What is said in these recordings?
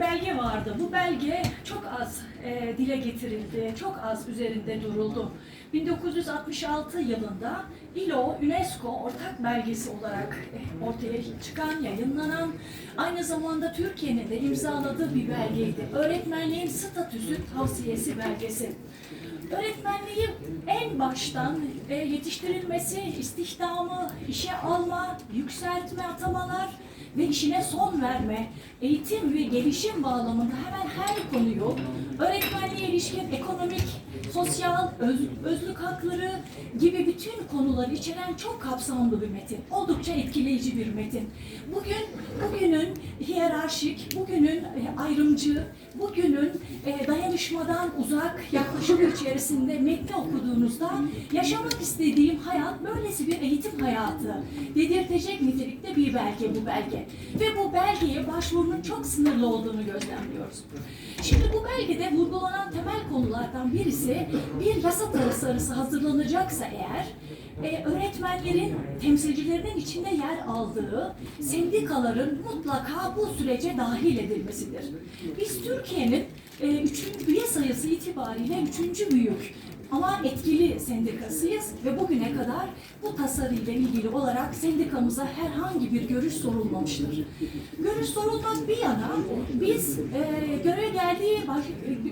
belge vardı. Bu belge çok az e, dile getirildi, çok az üzerinde duruldu. 1966 yılında ILO UNESCO ortak belgesi olarak e, ortaya çıkan, yayınlanan, aynı zamanda Türkiye'nin de imzaladığı bir belgeydi. Öğretmenliğin statüsü tavsiyesi belgesi. Öğretmenliği en baştan e, yetiştirilmesi, istihdamı, işe alma, yükseltme, atamalar ve işine son verme, eğitim ve gelişim bağlamında hemen her konuyu öğretmenliğe ilişkin ekonomik, sosyal, öz- özlük hakları gibi bütün konuları içeren çok kapsamlı bir metin. Oldukça etkileyici bir metin. Bugün bugünün hiyerarşik, bugünün e, ayrımcı, bugünün e, dayanışmadan uzak yaklaşım içerisinde metni okuduğunuzda yaşamak istediğim hayat böylesi bir eğitim hayatı dedirtecek nitelikte bir belge bu belge. Ve bu belgeye başvurunun çok sınırlı olduğunu gözlemliyoruz. Şimdi bu belgede vurgulanan temel konulardan birisi bir yasa tasarısı hazırlanacaksa eğer e, öğretmenlerin temsilcilerinin içinde yer aldığı sendikaların mutlaka bu sürece dahil edilmesidir. Biz Türkiye'nin e, üçüncü üye sayısı itibariyle üçüncü büyük ama etkili sendikasıyız ve bugüne kadar bu tasarıyla ilgili olarak sendikamıza herhangi bir görüş sorulmamıştır. Görüş sorulmak bir yana biz e, geldiği baş,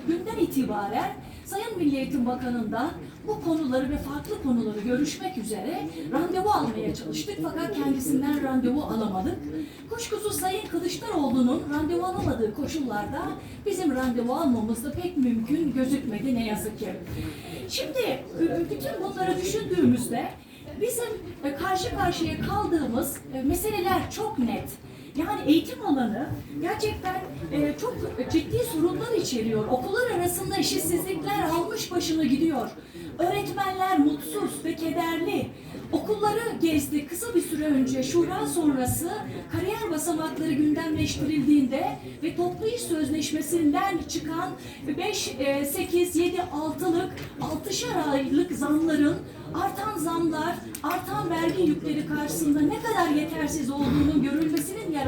günden itibaren Sayın Milli Eğitim Bakanı'ndan bu konuları ve farklı konuları görüşmek üzere randevu almaya çalıştık fakat kendisinden randevu alamadık. Kuşkusuz Sayın Kılıçdaroğlu'nun randevu alamadığı koşullarda bizim randevu almamız da pek mümkün gözükmedi ne yazık ki. Şimdi e, bütün bunları düşündüğümüzde bizim e, karşı karşıya kaldığımız e, meseleler çok net. Yani eğitim alanı gerçekten e, çok ciddi sorunlar içeriyor. Okullar arasında eşitsizlikler almış başını gidiyor. Öğretmenler mutsuz ve kederli. Okulları gezdi kısa bir süre önce şura sonrası kariyer basamakları gündemleştirildiğinde ve toplu iş sözleşmesinden çıkan 5, 8, 7, 6'lık 6'şar aylık zamların artan zamlar, artan vergi yükleri karşısında ne kadar yetersiz olduğunun görülmesinin yarattığı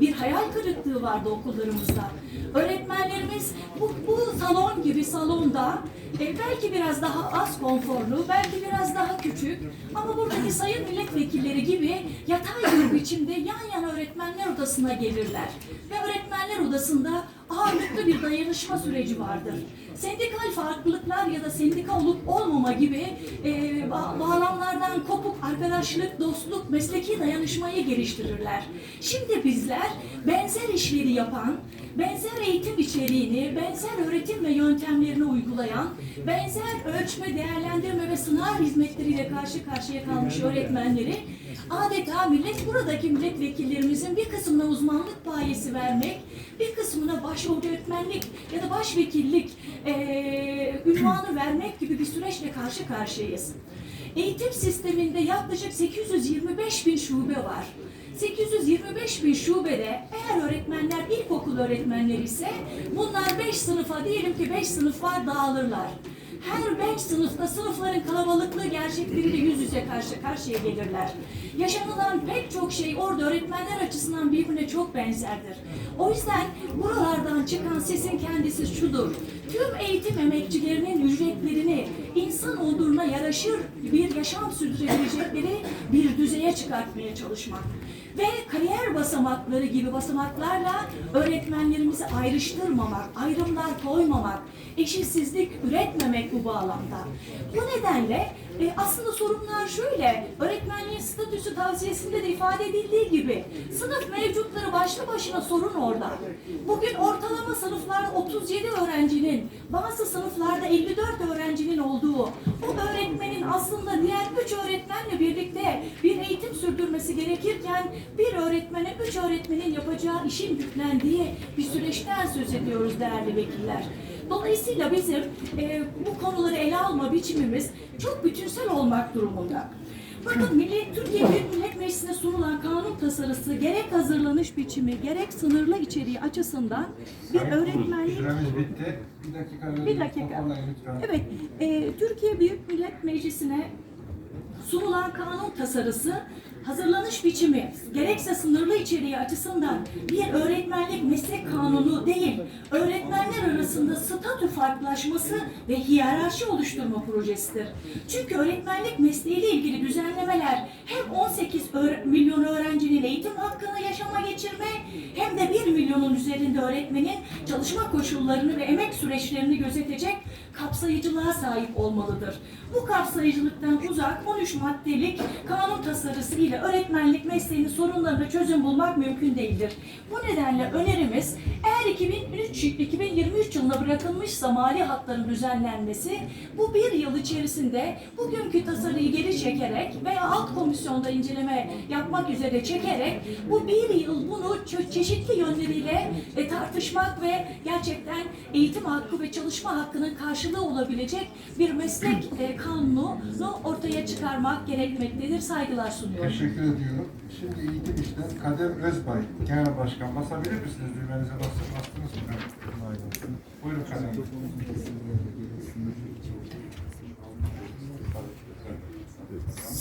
bir hayal kırıklığı vardı okullarımızda. Öğretmenlerimiz bu, bu salon gibi salonda e, belki biraz daha az konforlu, belki biraz daha küçük ama buradaki sayın milletvekilleri gibi yatay bir biçimde yan yana öğretmenler odasına gelirler. Ve öğretmenler odasında ağırlıklı bir dayanışma süreci vardır. Sendikal farklılıklar ya da sendika olup olmama gibi e, ba- bağlamlardan kopuk arkadaşlık, dostluk, mesleki dayanışmayı geliştirirler. Şimdi bizler benzer işleri yapan, benzer eğitim içeriğini, benzer öğretim ve yöntemlerini uygulayan, benzer ölçme, değerlendirme ve sınav hizmetleriyle karşı karşıya kalmış öğretmenleri adeta millet buradaki milletvekillerimizin bir kısmına uzmanlık payesi vermek, bir kısmına baş öğretmenlik ya da başvekillik eee ünvanı vermek gibi bir süreçle karşı karşıyayız. Eğitim sisteminde yaklaşık 825 bin şube var. 825 bin şubede eğer öğretmenler ilkokul öğretmenleri ise bunlar 5 sınıfa diyelim ki 5 sınıf var dağılırlar. Her beş sınıfta sınıfların kalabalıklığı gerçekleriyle yüz yüze karşı karşıya gelirler. Yaşanılan pek çok şey orada öğretmenler açısından birbirine çok benzerdir. O yüzden buralardan çıkan sesin kendisi şudur. Tüm eğitim emekçilerinin ücretlerini insan olduğuna yaraşır bir yaşam sürdürebilecekleri bir düzeye çıkartmaya çalışmak ve kariyer basamakları gibi basamaklarla öğretmenlerimizi ayrıştırmamak, ayrımlar koymamak, eşitsizlik üretmemek bu bağlamda. Bu nedenle e, aslında sorunlar şöyle, öğretmenliğin statüsü tavsiyesinde de ifade edildiği gibi sınıf mevcutları başlı başına sorun orada. Bugün ortalama sınıflarda 37 öğrencinin, bazı sınıflarda 54 öğrencinin olduğu, o öğretmenin aslında diğer 3 öğretmenle birlikte bir sürdürmesi gerekirken bir öğretmene 3 öğretmenin yapacağı işin yüklendiği bir süreçten söz ediyoruz değerli vekiller. Dolayısıyla bizim e, bu konuları ele alma biçimimiz çok bütünsel olmak durumunda. Bakın Milli, Türkiye Büyük Millet Meclisi'ne sunulan kanun tasarısı gerek hazırlanış biçimi gerek sınırlı içeriği açısından bir öğretmenlik Süremiz bitti. Bir dakika. bir dakika. Evet, e, Türkiye Büyük Millet Meclisi'ne sunulan kanun tasarısı hazırlanış biçimi gerekse sınırlı içeriği açısından bir öğretmenlik meslek kanunu değil, öğretmenler arasında statü farklılaşması ve hiyerarşi oluşturma projesidir. Çünkü öğretmenlik mesleğiyle ilgili düzenlemeler hem 18 öğre- milyon öğrencinin eğitim hakkını geçirme hem de 1 milyonun üzerinde öğretmenin çalışma koşullarını ve emek süreçlerini gözetecek kapsayıcılığa sahip olmalıdır. Bu kapsayıcılıktan uzak 13 maddelik kanun tasarısı ile öğretmenlik mesleğinin sorunlarına çözüm bulmak mümkün değildir. Bu nedenle önerimiz eğer 2003, 2023 yılına bırakılmışsa mali hakların düzenlenmesi bu bir yıl içerisinde bugünkü tasarıyı geri çekerek veya alt komisyonda inceleme yapmak üzere çekerek bu bir yıl bunu çeşitli yönleriyle e, tartışmak ve gerçekten eğitim hakkı ve çalışma hakkının karşılığı olabilecek bir meslek e, kanunu ortaya çıkarmak gerekmektedir. Saygılar sunuyorum. Teşekkür ediyorum. Şimdi eğitim işte Kadem Özbay, Genel Başkan. Basabilir misiniz? Düğmenize basın. Bastınız mı? Buyurun Kadem.